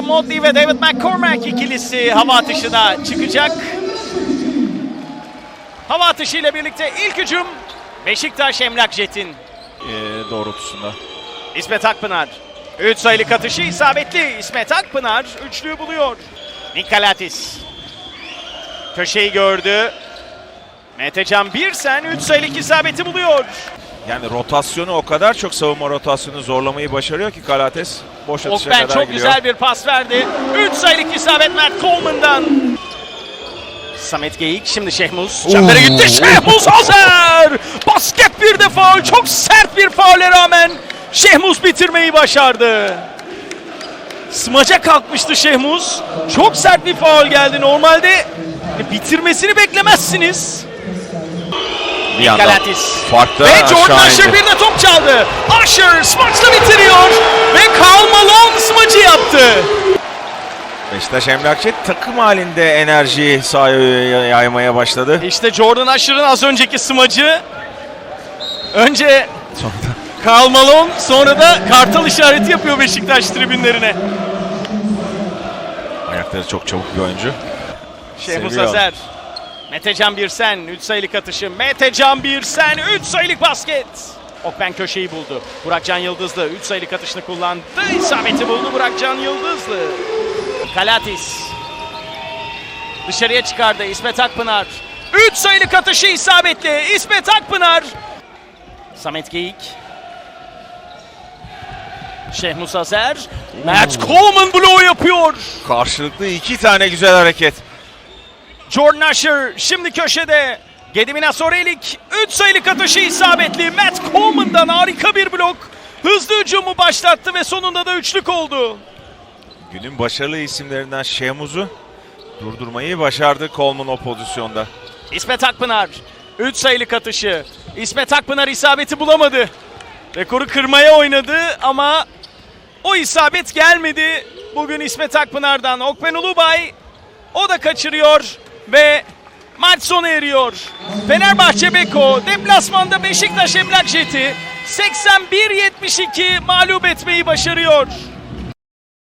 Motley ve David McCormack ikilisi hava atışına çıkacak. Hava atışıyla birlikte ilk hücum Beşiktaş Emlak Jet'in. e, doğrultusunda. İsmet Akpınar. 3 sayılık atışı isabetli. İsmet Akpınar üçlüyü buluyor. Nikolatis. Köşeyi gördü. Metecan Birsen 3 sayılık isabeti buluyor. Yani rotasyonu o kadar çok savunma rotasyonu zorlamayı başarıyor ki Kalates boş atışa Okben kadar çok gidiyor. güzel bir pas verdi. 3 sayılık isabet Mert Coleman'dan. Samet Geyik şimdi Şehmuz. Çembere gitti Şehmuz Azer. Basket bir de faul. Çok sert bir faule rağmen Şehmuz bitirmeyi başardı. Smaca kalkmıştı Şehmuz. Çok sert bir faul geldi. Normalde bitirmesini beklemezsiniz. Bir yandan Galatis. farklı Ve Jordan indi. bir de top çaldı. Usher smaçla bitiriyor. Ve Karl Malone smacı yaptı. Beşiktaş Emlakçı takım halinde enerjiyi sahaya yaymaya başladı. İşte Jordan Usher'ın az önceki smacı. Önce Karl Malone sonra da kartal işareti yapıyor Beşiktaş tribünlerine. Ayakları çok çabuk bir oyuncu. Şehmus. Azer. Metecan Birsen 3 sayılık atışı. Metecan Birsen 3 sayılık basket. Okben köşeyi buldu. Burakcan Yıldızlı 3 sayılık atışını kullandı. İsabeti buldu Burakcan Yıldızlı. Kalatis. Dışarıya çıkardı İsmet Akpınar. 3 sayılık atışı isabetli. İsmet Akpınar. Samet Geyik. Şehmus Azer. Matt Coleman bloğu yapıyor. Karşılıklı iki tane güzel hareket. Jordan Usher şimdi köşede. Gedimina Sorelik 3 sayılık atışı isabetli. Matt Coleman'dan harika bir blok. Hızlı hücumu başlattı ve sonunda da üçlük oldu. Günün başarılı isimlerinden Şemuz'u durdurmayı başardı Coleman o pozisyonda. İsmet Akpınar 3 sayılık atışı. İsmet Akpınar isabeti bulamadı. Rekoru kırmaya oynadı ama o isabet gelmedi. Bugün İsmet Akpınar'dan Okben Ulubay o da kaçırıyor ve maç sona eriyor. Fenerbahçe Beko deplasmanda Beşiktaş Emlak Jeti 81-72 mağlup etmeyi başarıyor.